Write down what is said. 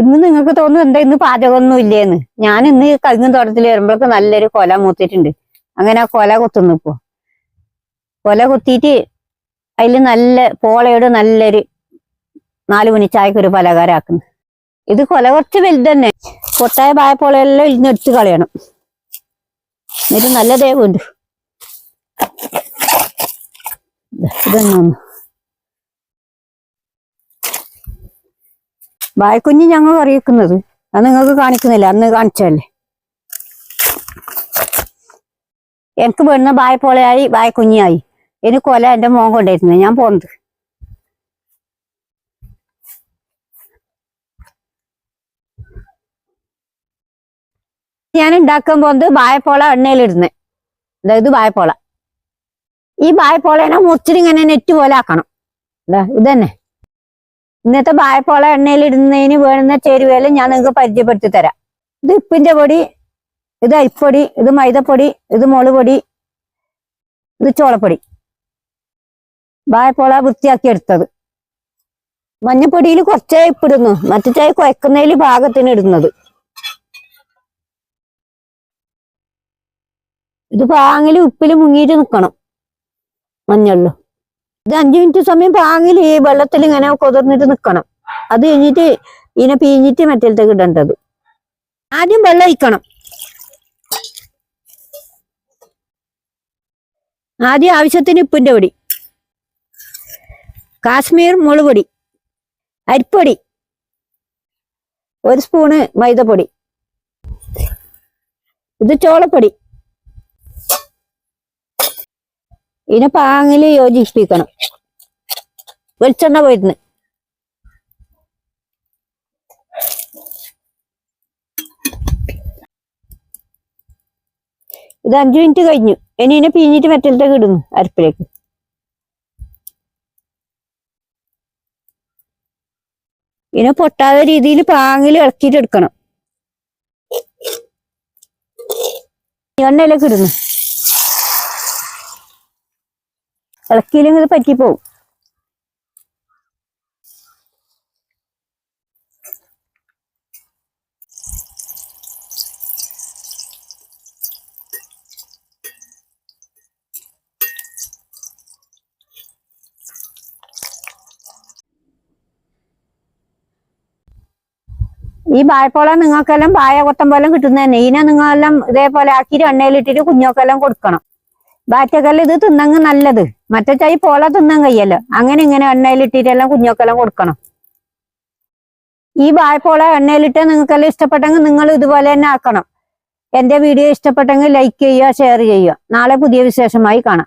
ഇന്ന് നിങ്ങൾക്ക് തോന്നുന്നു എന്താ ഇന്ന് പാചകമൊന്നും ഇല്ലേന്ന്. ഞാൻ ഇന്ന് കഴിഞ്ഞ തോട്ടത്തിൽ വരുമ്പോഴൊക്കെ നല്ലൊരു കൊല മൂത്തിട്ടുണ്ട് അങ്ങനെ ആ കൊല കുത്തുന്നു ഇപ്പോ. കൊല കുത്തിയിട്ട് അതിൽ നല്ല പോളയോട് നല്ലൊരു നാലു മണി ചായക്ക് ഒരു പലഹാരമാക്കുന്നു. ഇത് കൊല കുറച്ച് വലുത് തന്നെ. പൊട്ടായ പായപ്പോളയെല്ലാം ഇന്ന് എടുത്ത് കളയണം. എന്നിട്ട് നല്ല ദേവുണ്ട് ഇതൊന്നു വായക്കുഞ്ഞ് ഞങ്ങൾ അറിയിക്കുന്നത് അത് നിങ്ങൾക്ക് കാണിക്കുന്നില്ല. അന്ന് കാണിച്ചല്ലേ എനിക്ക് വേണ്ടുന്ന വായപ്പോളയായി വായക്കുഞ്ഞായി എനിക്ക് കൊല എന്റെ മോൻ കൊണ്ടായിരുന്നു ഞാൻ പോന്നത്. ഞാൻ ഉണ്ടാക്കാൻ പോകുന്നത് വായപ്പോള എണ്ണയിലിടുന്നത് അതായത് വായപ്പോള ഈ വായപ്പോളേനെ മുറിച്ചിട്ട് ഇങ്ങനെ നെറ്റ് പോലെ ആക്കണം. ഇതാ ഇതന്നെ. ഇന്നത്തെ വായപ്പോള എണ്ണയിലിടുന്നതിന് വേണ്ടുന്ന ചേരുവയെല്ലാം ഞാൻ നിങ്ങൾക്ക് പരിചയപ്പെടുത്തി തരാം. ഇത് ഉപ്പിന്റെ പൊടി ഇത് അരിപ്പൊടി ഇത് മൈദപ്പൊടി ഇത് മുളക് പൊടി ഇത് ചോളപ്പൊടി. വായപ്പോള വൃത്തിയാക്കി എടുത്തത്. മഞ്ഞപ്പൊടിയിൽ കുറച്ചേ ഇപ്പിടുന്നു മറ്റു ചായ കുഴക്കുന്നതിൽ ഭാഗത്തിന് ഇടുന്നത്. ഇത് പാങ്ങിൽ ഉപ്പിൽ മുങ്ങിയിട്ട് നിൽക്കണം മഞ്ഞളിലും. ഇത് അഞ്ചു മിനിറ്റ് സമയം പാങ്ങിൽ ഈ വെള്ളത്തിൽ ഇങ്ങനെ കൊതിർന്നിട്ട് നിൽക്കണം അത് കഴിഞ്ഞിട്ട് ഇതിനെ പിഴിഞ്ഞിട്ട് മറ്റേലത്തേക്ക് ഇടേണ്ടത്. ആദ്യം വെള്ളം ഒഴിക്കണം. ആദ്യം ആവശ്യത്തിന് ഉപ്പിന്റെ പൊടി കാശ്മീർ മുളക് പൊടി അരിപ്പൊടി ഒരു സ്പൂണ് മൈദപ്പൊടി ഇത് ചോളപ്പൊടി. ഇതിനെ പാങ്ങിൽ യോജിപ്പിക്കണം. വെളിച്ചെണ്ണ പോയിരുന്നു ഇത് അഞ്ചു മിനിറ്റ് കഴിഞ്ഞു. ഇനി ഇതിനെ പിഴിഞ്ഞിട്ട് മറ്റേലത്തേക്ക് ഇടുന്നു അരപ്പിലേക്ക്. ഇതിനെ പൊട്ടാത്ത രീതിയിൽ പാങ്ങിൽ ഇളക്കിയിട്ട് എടുക്കണം. എണ്ണയിലേക്ക് ഇടുന്നു. ഇളക്കിയില്ലെങ്കിൽ ഇത് പറ്റിപ്പോവും. ഈ വാഴപ്പോള നിങ്ങൾക്കെല്ലാം പായ കൊത്തമ്പോലം പോലെ കിട്ടുന്ന തന്നെ ഇതിനെ നിങ്ങളെല്ലാം ഇതേപോലെ ആക്കിയിട്ട് എണ്ണയിലിട്ടിട്ട് കുഞ്ഞോക്കെല്ലാം കൊടുക്കണം. ബാറ്റക്കെല്ലാം ഇത് തിന്നങ്ങ് നല്ലത്. മറ്റേ ചായ പോല തിന്നാൻ കഴിയല്ലോ അങ്ങനെ ഇങ്ങനെ എണ്ണയിലിട്ടിട്ടെല്ലാം കുഞ്ഞൊക്കെല്ലാം കൊടുക്കണം. ഈ ബായപ്പോള എണ്ണയിലിട്ട് നിങ്ങൾക്കെല്ലാം ഇഷ്ടപ്പെട്ടെങ്കിൽ നിങ്ങൾ ഇതുപോലെ തന്നെ ആക്കണം. എന്റെ വീഡിയോ ഇഷ്ടപ്പെട്ടെങ്കിൽ ലൈക്ക് ചെയ്യുക ഷെയർ ചെയ്യുക. നാളെ പുതിയ വിശേഷമായി കാണാം.